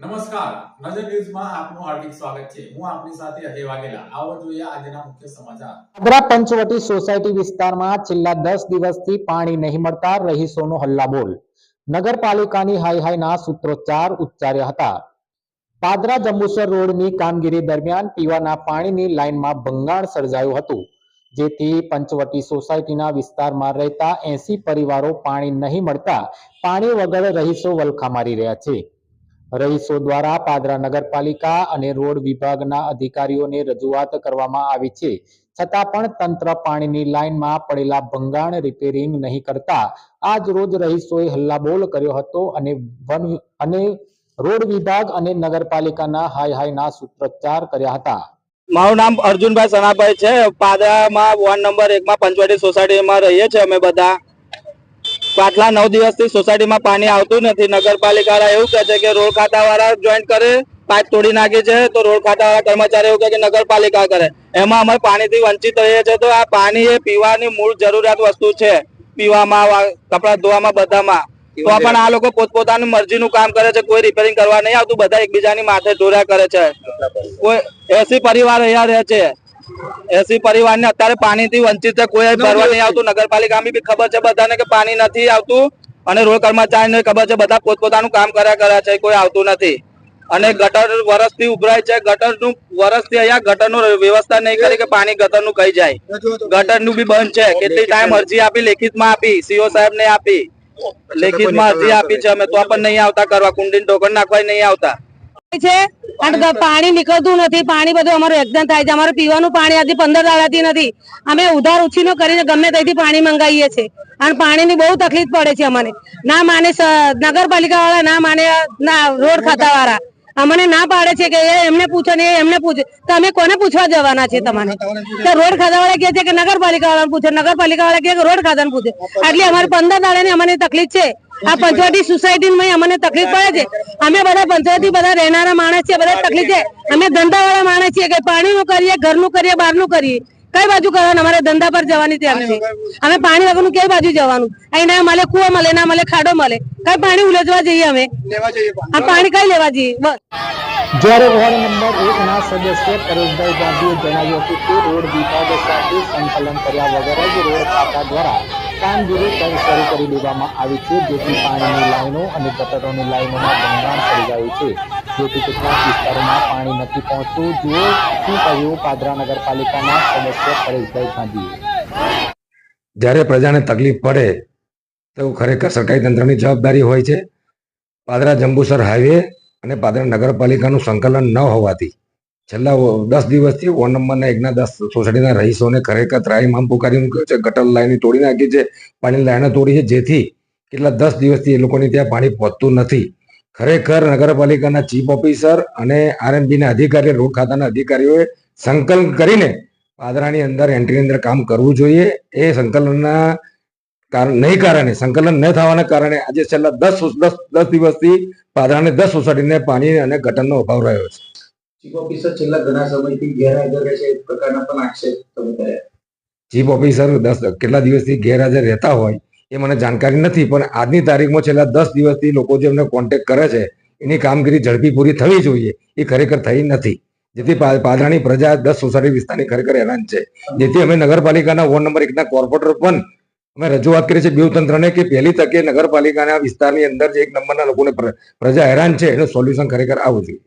નમસ્કાર. નજર ન્યૂઝમાં આપનું હાર્દિક સ્વાગત છે. હું આપની સાથે અજય વાઘેલા. આવો જોઈએ આજના મુખ્ય સમાચાર. આગ્રા પંચવટી સોસાયટી વિસ્તારમાં છેલ્લા દસ દિવસથી પાણી નહીં મળતા રહીશોનો હલ્લાબોલ. નગરપાલિકાની હાઈ હાઈના સૂત્રોચ્ચાર ઉચ્ચાર્યા હતા. પાદરા જંબુસર રોડની કામગીરી દરમિયાન પીવાના પાણીની લાઇનમાં ભંગાણ સર્જાયું હતું. જેથી પંચવટી સોસાયટીના વિસ્તારમાં રહેતા એસી પરિવારો પાણી નહીં મળતા પાણી વગર રહીશો વલખા મારી રહ્યા છે. રહીશો દ્વારા પાદરા નગરપાલિકા અને રોડ વિભાગના અધિકારીઓને રજૂઆત કરવામાં આવી છે. છતાં પણ તંત્ર પાણીની લાઇનમાં પડેલા ભંગાણ રિપેરિંગ નહીં કરતા આજ રોજ રહીશોએ હલ્લાબોલ કર્યો હતો અને વન અને રોડ વિભાગ અને નગરપાલિકાના હાય હાયના સૂત્રોચ્ચાર કર્યા હતા. મારું નામ અર્જુનભાઈ સનાભાઈ છે. પાદરામાં વોર્ડ નંબર એકમાં પંચવાટી સોસાયટીમાં રહીએ છીએ અમે બધા. પાછલા નવ દિવસથી સોસાયટીમાં પાણી આવતું નથી. નગરપાલિકાવાળા એવું કહે છે કે રોડ ખાતાવાળા જોઈન્ટ કરે પાઇપ તોડી નાખી છે તો રોડ ખાતાવાળા કર્મચારી એવું કહે કે નગરપાલિકા કરે. એમાં અમે પાણીથી વંચિત રહીએ છીએ. તો આ પાણી એ પીવાની મૂળ જરૂરિયાત વસ્તુ છે પીવામાં કપડાં ધોવામાં બધામાં. તો પણ આ લોકો પોતપોતાની મરજીનું કામ કરે છે. કોઈ રિપેરિંગ કરવા નહીં આવતું. બધા એકબીજાની માથે ઢોર્યા કરે છે. કોઈ એસી પરિવાર અહીંયા રહે છે. એસી પરિવારને અત્યારે પાણીથી વંચિત છે. કોઈ ભરવા નહીં આવતું. નગરપાલિકામાં બી ખબર છે બધાને કે પાણી નથી આવતું અને રોડ કર્મચારીને ખબર છે બધા પોતપોતાનું કામ કર્યા કરે છે કોઈ આવતું નથી. અને ગટર વરસથી ઉભરાય છે. ગટરનું વરસથી અહીંયા ગટરનું વ્યવસ્થા નહીં કરી કે પાણી ગટરનું કઈ જાય. ગટરનું બી બંધ છે. કેટલી ટાઈમ અરજી આપી લેખિતમાં આપી સીઓ સાહેબ ને આપી લેખિતમાં અરજી આપી છે. અમે તો પણ નહીં આવતા કરવા કુંડીને ટોકન નાખવા નહીં આવતા. છે? પાણી નીકળતું નથી, પાણી બધું અમારું એકદમ થાય છે. અમારું પીવાનું પાણી આજે પંદર દાડાથી નથી. અમે ઉધાર ઉછીનો કરીને ગમે ત્યાંથી પાણી મંગાવીએ છીએ. અને પાણીની બહુ તકલીફ પડે છે અમને. ના માને નગરપાલિકા વાળા ના માને, ના રોડ ખાતા વાળા અમને ના પાડે છે કે એમને પૂછો ને એમને પૂછે. તો અમે કોને પૂછવા જવાના છે તમારે તો રોડ ખાતા વાળા કહે છે કે નગરપાલિકા વાળા પૂછે નગરપાલિકા વાળા કે રોડ ખાતા પૂછે. એટલે અમારે પંદર દાડાની અમને તકલીફ છે. આ પંચવટી સોસાયટી માં અમને તકલીફ પડે છે. અમે બધા પંચવટી બધા રહેનારા માણસ છે બધા તકલીફ છે. અમે ધંધા વાળા માણસ છીએ કે પાણીનું કરીએ ઘરનું કરીએ બહારનું કરીએ. કઈ બાજુ કરવાનું? અમારે ધંધા પર જવાની ત્યાં છે અમે પાણી વગરનું કઈ બાજુ જવાનું? અહીં ના મળે કુવા મળે ના મળે ખાડો મળે. કઈ પાણી ઉલેચવા જઈએ અમે? આ પાણી કઈ લેવા જઈએ? બસ. જ્યારે વોર્ડ નંબર એકના સદસ્ય પરેશભાઈ ગાંધીએ જણાવ્યું હતું કે રોડ વિભાગ સાથે સંકલન કર્યા વગર જ રોડ ખાતા દ્વારા કામગીરી શરૂ કરી દેવામાં આવી છે, જેથી પાણીની લાઈનો અને ગટરોની લાઈનોમાં ભંગાણ સર્જાયું છે. જેથી કેટલાક વિસ્તારોમાં પાણી નથી પહોંચતું. જુઓ શું કહ્યું પાદરા નગરપાલિકાના સદસ્ય પરેશભાઈ ગાંધીએ. જ્યારે પ્રજાને તકલીફ પડે, તો ખરેખર સરકારી તંત્રની જવાબદારી હોય છે. પાદરા જંબુસર હાઈવે અને પાદરા નગરપાલિકાનું સંકલન ન હોવાથી છેલ્લા દસ દિવસથી વોર્ડ નંબરના એકના દસ સોસાયટીના રહીશોને ખરેખર ત્રાહીમામ પુકારી મૂક્યો છે, ગટર લાઈન તોડી નાખી છે, પાણીની લાઈનો તોડી છે, જેથી કેટલા દસ દિવસથી એ લોકોની ત્યાં પાણી પહોંચતું નથી. ખરેખર નગરપાલિકાના ચીફ ઓફિસર અને આરએમબીના અધિકારી રોડ ખાતાના અધિકારીઓએ સંકલન કરીને પાદરાની અંદર એન્ટ્રીની અંદર કામ કરવું જોઈએ. એ સંકલનના કારણ નહીં કારણે, સંકલન ન થવાના કારણે આજે છેલ્લા દસ દસ દસ દિવસથી પાદરાને દસ સોસાયટીને પાણી અને ગટરનો અભાવ રહ્યો છે. ચીફ ઓફિસર છેલ્લા ઘણા સમયથી ગેરહાજર રહે છે, એ પ્રકારના પણ આક્ષેપ તમે કર્યા. ચીફ ઓફિસર દસ કેટલા દિવસથી ગેરહાજર રહેતા હોય એ મને જાણકારી નથી, પણ આજની તારીખમાં છેલ્લા દસ દિવસથી લોકો જે એમને કોન્ટેક્ટ કરે છે, એની કામગીરી ઝડપી પૂરી થવી જોઈએ, એ ખરેખર થઈ નથી. જેથી પાદરાની પ્રજા દસ સોસાયટી વિસ્તારની ખરેખર હેરાન છે. જેથી અમે નગરપાલિકાના વોર્ડ નંબર એકના કોર્પોરેટર પણ અમે રજૂઆત કરી છે બેઉ તંત્રને કે પહેલી તકે નગરપાલિકાના વિસ્તારની અંદર જે એક નંબરના લોકોને પ્રજા હેરાન છે, એનું સોલ્યુશન ખરેખર આવવું જોઈએ.